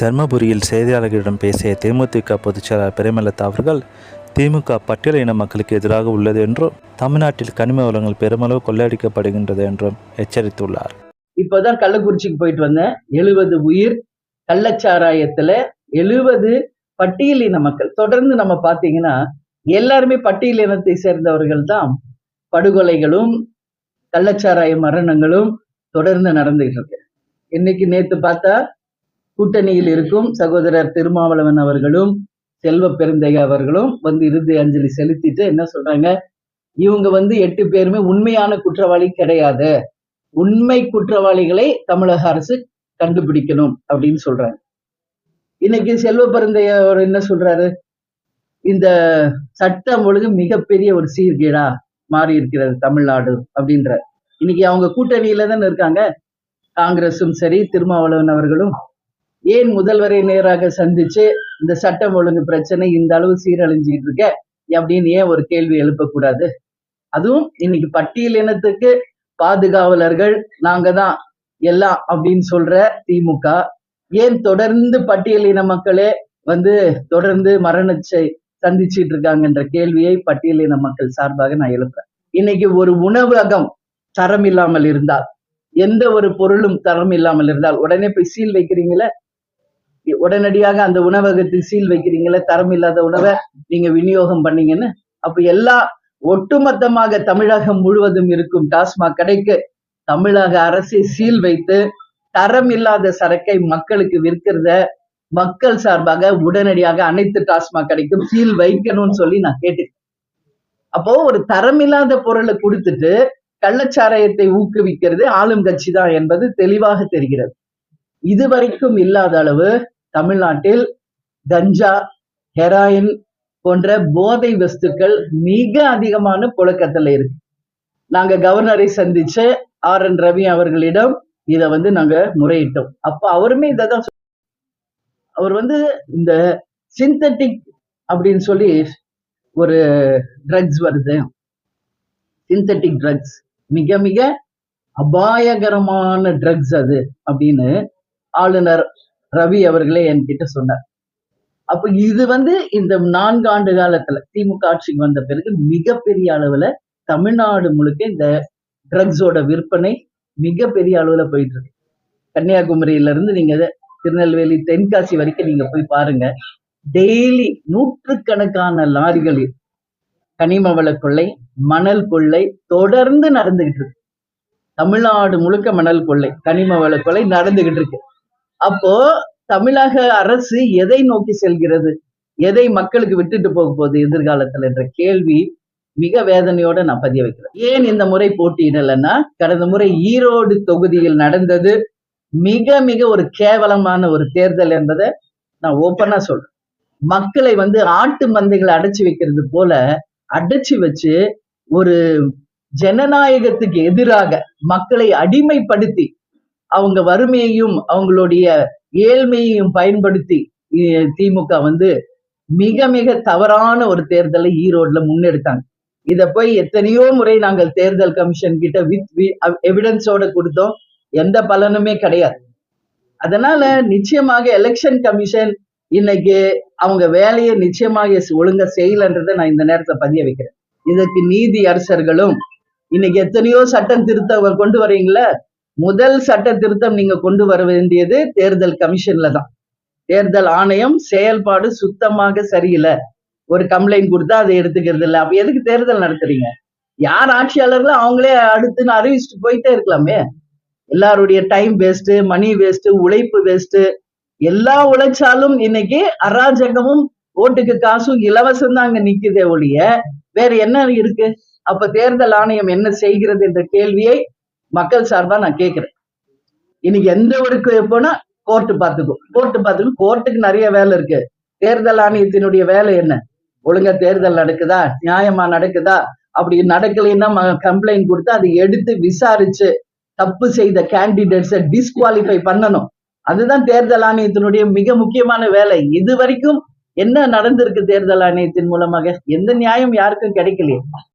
தர்மபுரியில் செய்தியாளர்களிடம் பேசிய தேமுதிக பொதுச்செயலாளர் பிரேமலதா அவர்கள் திமுக பட்டியல் இன மக்களுக்கு எதிராக உள்ளது என்றும் தமிழ்நாட்டில் கனிம வளங்கள் பெருமளவு கொள்ளையடிக்கப்படுகின்றது என்றும் எச்சரித்துள்ளார். இப்போதான் கள்ளக்குறிச்சிக்கு போயிட்டு வந்தேன். எழுபது உயிர் கள்ளச்சாராயத்துல எழுபது பட்டியலின மக்கள். தொடர்ந்து நம்ம பார்த்தீங்கன்னா எல்லாருமே பட்டியல் இனத்தை சேர்ந்தவர்கள் தான். படுகொலைகளும் கள்ளச்சாராய மரணங்களும் தொடர்ந்து நடந்துகிட்டு இருக்கு. இன்னைக்கு நேத்து பார்த்தா கூட்டணியில் இருக்கும் சகோதரர் திருமாவளவன் அவர்களும் செல்வ பெருந்தகை அவர்களும் வந்து இறுதி அஞ்சலி செலுத்திட்டு என்ன சொல்றாங்க? இவங்க வந்து எட்டு பேருமே உண்மையான குற்றவாளி கிடையாது. உண்மை குற்றவாளிகளை தமிழக அரசு கண்டுபிடிக்கணும் அப்படின்னு சொல்றாங்க. இன்னைக்கு செல்வ பெருந்தைய அவர் என்ன சொல்றாரு? இந்த சட்டம் ஒழுங்கு மிகப்பெரிய ஒரு சீர்கேடா மாறி இருக்கிறது தமிழ்நாடு அப்படின்ற இன்னைக்கு அவங்க கூட்டணியில தானே இருக்காங்க. காங்கிரஸும் சரி திருமாவளவன் அவர்களும் ஏன் முதல்வரை நேராக சந்திச்சு இந்த சட்டம் ஒழுங்கு பிரச்சனை இந்த அளவு சீரழிஞ்சுக்கிட்டு இருக்க? அப்படின்னு ஏன் ஒரு கேள்வி எழுப்பக்கூடாது? அதுவும் இன்னைக்கு பட்டியல் இனத்துக்கு பாதுகாவலர்கள் நாங்க தான் எல்லாம் அப்படின்னு சொல்ற திமுக ஏன் தொடர்ந்து பட்டியல் இன மக்களே வந்து தொடர்ந்து மரணச்சை சந்திச்சிட்டு இருக்காங்கன்ற கேள்வியை பட்டியல் இன மக்கள் சார்பாக நான் எழுப்புறேன். இன்னைக்கு ஒரு உணவகம் தரம் இல்லாமல் இருந்தால் எந்த ஒரு பொருளும் தரம் இல்லாமல் இருந்தால் உடனே போய் சீல் வைக்கிறீங்களே? உடனடியாக அந்த உணவகத்துக்கு சீல் வைக்கிறீங்களே தரம் இல்லாத உணவை நீங்க விநியோகம் பண்ணீங்கன்னு அப்ப எல்லா ஒட்டுமொத்தமாக தமிழகம் முழுவதும் இருக்கும் டாஸ்மாக் கடைக்கு தமிழக அரசு சீல் வைத்து தரம் இல்லாத சரக்கை மக்களுக்கு விற்கிறத மக்கள் சார்பாக உடனடியாக அனைத்து டாஸ்மாக் கடைக்கும் சீல் வைக்கணும்னு சொல்லி நான் கேட்டேன் அப்போ ஒரு தரம் இல்லாத பொருளை கொடுத்துட்டு கள்ளச்சாராயத்தை ஊக்குவிக்கிறது ஆளும் கட்சி தான் என்பது தெளிவாக தெரிகிறது. இதுவரைக்கும் இல்லாத அளவு தமிழ்நாட்டில் கஞ்சா ஹெராயின் போன்ற போதை வஸ்துக்கள் மிக அதிகமான புழக்கத்துல இருக்கு. நாங்க கவர்னரை சந்திச்சு ஆர் என் ரவி அவர்களிடம் இதை வந்து நாங்க முறையிட்டோம். அப்ப அவருமே இதை தான் அவர் வந்து இந்த சிந்தட்டிக் அப்படின்னு சொல்லி ஒரு ட்ரக்ஸ் வருது. சிந்தட்டிக் ட்ரக்ஸ் மிக மிக அபாயகரமான ட்ரக்ஸ் அது அப்படின்னு ஆளுநர் ரவி அவர்களே என்கிட்ட சொன்னார். அப்ப இது வந்து இந்த நான்கு ஆண்டு காலத்துல திமுக ஆட்சிக்கு வந்த பிறகு மிகப்பெரிய அளவுல தமிழ்நாடு முழுக்க இந்த ட்ரக்ஸோட விற்பனை மிகப்பெரிய அளவுல போயிட்டு இருக்கு கன்னியாகுமரியில இருந்து நீங்க திருநெல்வேலி தென்காசி வரைக்கும் நீங்க போய் பாருங்க. டெய்லி நூற்றுக்கணக்கான லாரிகளில் கனிம வள கொள்ளை மணல் கொள்ளை தொடர்ந்து நடந்துகிட்டு இருக்கு. தமிழ்நாடு முழுக்க மணல் கொள்ளை கனிம வள கொள்ளை நடந்துகிட்டு இருக்கு. அப்போ தமிழக அரசு எதை நோக்கி செல்கிறது? எதை மக்களுக்கு விட்டுட்டு போக போகுது எதிர்காலத்துல என்ற கேள்வி மிக வேதனையோட நான் பதிய வைக்கிறேன். ஏன் இந்த முறை போட்டியிடலைன்னா கடந்த முறை ஈரோடு தொகுதியில் நடந்தது மிக மிக ஒரு கேவலமான ஒரு தேர்தல் என்பதை நான் ஓப்பனா சொல்றேன். மக்களை வந்து ஆட்டு மந்தைகளை அடைச்சி வைக்கிறது போல அடைச்சி வச்சு ஒரு ஜனநாயகத்துக்கு எதிராக மக்களை அடிமைப்படுத்தி அவங்க வறுமையையும் அவங்களுடைய ஏழ்மையையும் பயன்படுத்தி திமுக வந்து மிக மிக தவறான ஒரு தேர்தலை ஈரோட்ல முன்னெடுத்தாங்க. இத போய் எத்தனையோ முறை நாங்கள் தேர்தல் கமிஷன் கிட்ட வித் எவிடன்ஸோட கொடுத்தோம். எந்த பலனுமே கிடையாது. அதனால நிச்சயமாக எலெக்ஷன் கமிஷன் இன்னைக்கு அவங்க வேலையை நிச்சயமாக ஒழுங்கா செய்யலன்றதை நான் இந்த நேரத்தை பதிய வைக்கிறேன். இதற்கு நீதி அரசர்களும் இன்னைக்கு எத்தனையோ சட்டம் திருத்த கொண்டு வரீங்களா முதல் சட்ட திருத்தம் நீங்க கொண்டு வர வேண்டியது தேர்தல் கமிஷன்ல தான். தேர்தல் ஆணையம் செயல்பாடு சுத்தமாக சரியில்லை. ஒரு கம்ப்ளைண்ட் கொடுத்தா அதை எடுத்துக்கிறது இல்லை. அப்ப எதுக்கு தேர்தல் நடத்துறீங்க? யார் ஆட்சியாளர்களோ அவங்களே அடுத்துன்னு அறிவிச்சுட்டு போயிட்டே இருக்கலாமே. எல்லாருடைய டைம் வேஸ்ட்டு மணி வேஸ்ட்டு உழைப்பு வேஸ்ட்டு எல்லா உழைச்சாலும் இன்னைக்கு அராஜகமும் ஓட்டுக்கு காசும் இலவசம் தான் அங்க நிக்குதே ஒழிய வேற என்ன இருக்கு? அப்ப தேர்தல் ஆணையம் என்ன செய்கிறது என்ற கேள்வியை மக்கள் சார்பா நான் கேட்கிறேன் இன்னைக்கு எந்த ஒரு போனா கோர்ட்டு பார்த்துக்கும். கோர்ட்டு பார்த்துக்கும். கோர்ட்டுக்கு நிறைய வேலை இருக்கு. தேர்தல் ஆணையத்தினுடைய வேலை என்ன? ஒழுங்கா தேர்தல் நடக்குதா? நியாயமா நடக்குதா? அப்படி நடக்கலைன்னா கம்ப்ளைண்ட் கொடுத்து அதை எடுத்து விசாரிச்சு தப்பு செய்த கேண்டிடேட்ஸை டிஸ்குவாலிஃபை பண்ணணும். அதுதான் தேர்தல் ஆணையத்தினுடைய மிக முக்கியமான வேலை. இது வரைக்கும் என்ன நடந்திருக்கு தேர்தல் ஆணையத்தின் மூலமாக? எந்த நியாயம் யாருக்கும் கிடைக்கலையே.